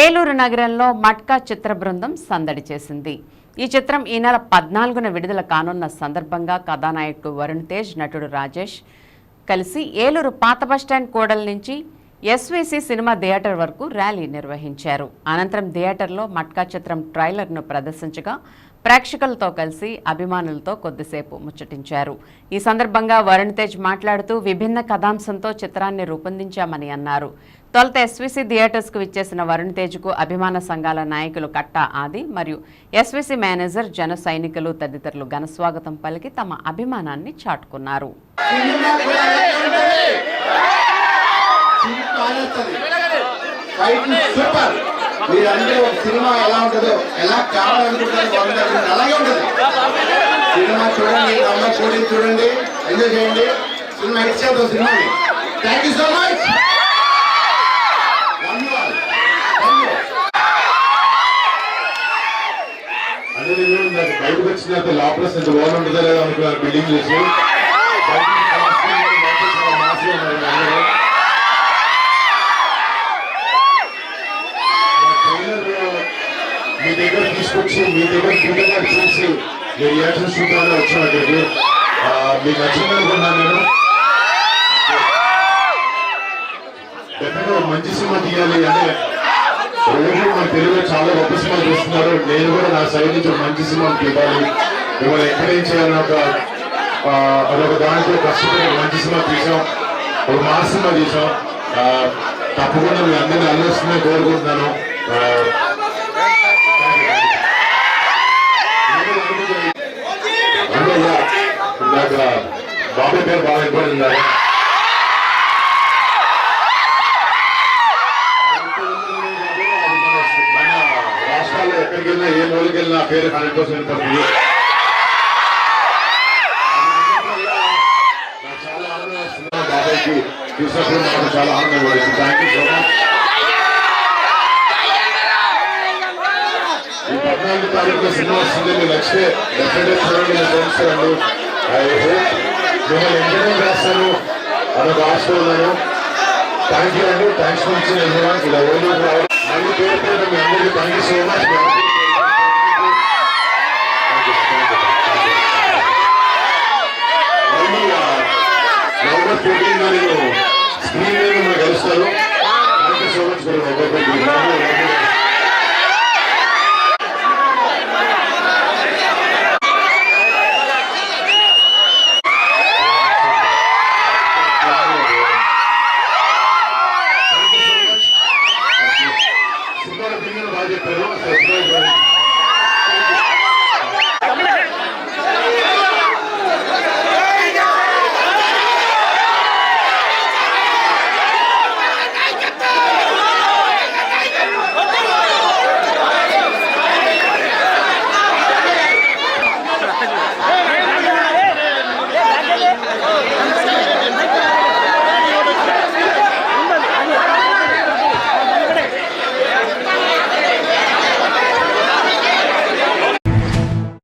ఏలూరు నగరంలో మట్కా చిత్ర బృందం సందడి చేసింది. ఈ చిత్రం ఈ నెల పద్నాలుగున విడుదల కానున్న సందర్భంగా కథానాయకుడు వరుణ్ తేజ్ నటుడు రాజేష్ కలిసి ఏలూరు పాత బస్టాండ్ కోడల నుంచి ఎస్వీసీ సినిమా థియేటర్ వరకు ర్యాలీ నిర్వహించారు. అనంతరం థియేటర్లో మట్కా చిత్రం ట్రైలర్ను ప్రదర్శించగా ప్రేక్షకులతో కలిసి అభిమానులతో కొద్దిసేపు ముచ్చటించారు. ఈ సందర్భంగా వరుణ్ తేజ్ మాట్లాడుతూ విభిన్న కథాంశంతో చిత్రాన్ని రూపొందించామని అన్నారు. తొలుత ఎస్వీసీ థియేటర్స్కు విచ్చేసిన వరుణ్ తేజ్కు అభిమాన సంఘాల నాయకులు కట్టా ఆది మరియు ఎస్వీసీ మేనేజర్ జన సైనికులు తదితరులు ఘనస్వాగతం పలికి తమ అభిమానాన్ని చాటుకున్నారు. ఫైట్ మీరందరూ ఒక సినిమా ఎలా ఉంటుందో ఎలా కావాలనుకుంటారో బాగుంటుంది అలాగే ఉంటుంది. సినిమా చూడండి అమ్మ చూడండి చూడండి ఎంజాయ్ చేయండి. సినిమా ఇచ్చేద్దాం సినిమాని థ్యాంక్ యూ సో మచ్ బయటకు వచ్చినాక లోపల ఎంత బాగుంది ఉంటుందో లేదో అనుకున్నాను బిల్డింగ్ చేసి. మీ దగ్గర తీసుకొచ్చి మీ దగ్గర చూడగా చూసి మీరు రియాక్షన్ చూడాలని వచ్చాను అక్కడికి మీకు నచ్చింది అనుకున్నాను నేను. ఎక్కడో మంచి సినిమా తీయాలి అంటే రోజు మన తెలుగులో చాలా గొప్ప సినిమా చూస్తున్నారు. నేను కూడా నా సైడ్ నుంచి మంచి సినిమా తీయాలి మిమ్మల్ని ఎంకరేజ్ చేయాలని ఒక అదొక దాంట్లో కష్టపడి మంచి సినిమా తీసాం. ఒక మా సినిమా తీసాం. తప్పకుండా మీ అందరినీ అల్లొస్తుందని కోరుకుంటున్నాను. పేరు బాగా ఇబ్బంది మన రాష్ట్రాల్లో ఎక్కడికి వెళ్ళినా ఏ మూలకి వెళ్ళినా ఆ పేరు హండ్రెడ్ పర్సెంట్ పడుతుంది నాకు చాలా ఆనందం వేస్తుంది బాబాయ్కి చూసినప్పుడు నాకు చాలా ఆనందం పడింది థ్యాంక్ యూ సో మచ్ ఈ పద్నాలుగు తారీఖులో సినిమా వస్తుంది మీరు నచ్చితే డెఫినెట్ చూడండి మీ ఫ్రెండ్స్ అండి ఐ హోప్ మిమ్మల్ని ఎంటర్టైన్ చేస్తాను అదొక ఆశ ఉన్నాను. థ్యాంక్ యూ అండి. థ్యాంక్స్ ఫర్ ఇచ్చిన ఇలా ఓడి మళ్ళీ పేరు పేరు మీ అందరికీ thank you so much November fourteen నేను స్క్రీన్ మీద మనం కలుస్తాను thank you so much for ఒక్కొక్కరికి సినిమాలో పిల్లలు